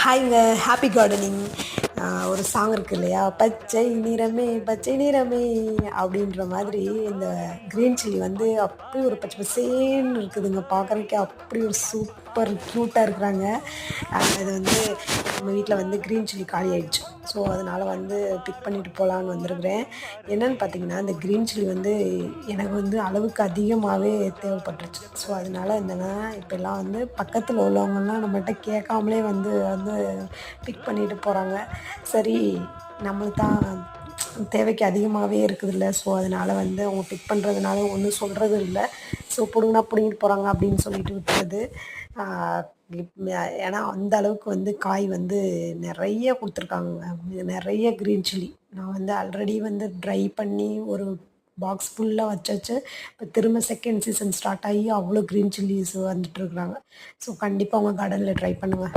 ஹாய்ங்க happy gardening ஒரு song இருக்கு இல்லையா? பச்சை நிறமே பச்சை நிறமே அப்படின்ற மாதிரி இந்த க்ரீன் சில்லி வந்து அப்படி ஒரு பச்சை பசேன்னு இருக்குதுங்க. பார்க்குறதுக்கே அப்படி ஒரு சூப்பர் க்யூட்டாக இருக்கிறாங்க. அது வந்து நம்ம வீட்டில் வந்து க்ரீன் சில்லி காலி ஆயிடுச்சு ஸோ அதனால் வந்து பிக் பண்ணிட்டு போகலான்னு வந்திருக்கிறேன். என்னென்னு பார்த்தீங்கன்னா இந்த க்ரீன் சில்லி வந்து எனக்கு வந்து அளவுக்கு அதிகமாகவே தேவைப்பட்டுருச்சு. ஸோ அதனால் என்னென்னா இப்போல்லாம் வந்து பக்கத்தில் உள்ளவங்கலாம் நம்மகிட்ட கேட்காமலே வந்து வந்து பிக் பண்ணிட்டு போகிறாங்க சரி நம்மளுக்கு தான் தேவைக்கு அதிகமாகவே இருக்குதுல்ல. ஸோ அதனால் வந்து அவங்க பிக் பண்ணுறதுனால ஒன்றும் சொல்கிறது இல்லை. ஸோ பிடுங்கினா பிடுங்கிட்டு போகிறாங்க அப்படின்னு சொல்லிட்டு விட்டுறது. ஏன்னா அந்த அளவுக்கு வந்து காய் வந்து நிறைய கொடுத்துருக்காங்க நிறைய க்ரீன் சில்லி நான் வந்து ஆல்ரெடி வந்து ட்ரை பண்ணி ஒரு பாக்ஸ் ஃபுல்லாக வச்சாச்சு. இப்போ திரும்ப செகண்ட் சீசன் ஸ்டார்ட் ஆகி அவ்வளோ க்ரீன் சில்லிஸ் வந்துட்டுருக்குறாங்க ஸோ கண்டிப்பாக உங்கள் கார்டனில் ட்ரை பண்ணுங்கள்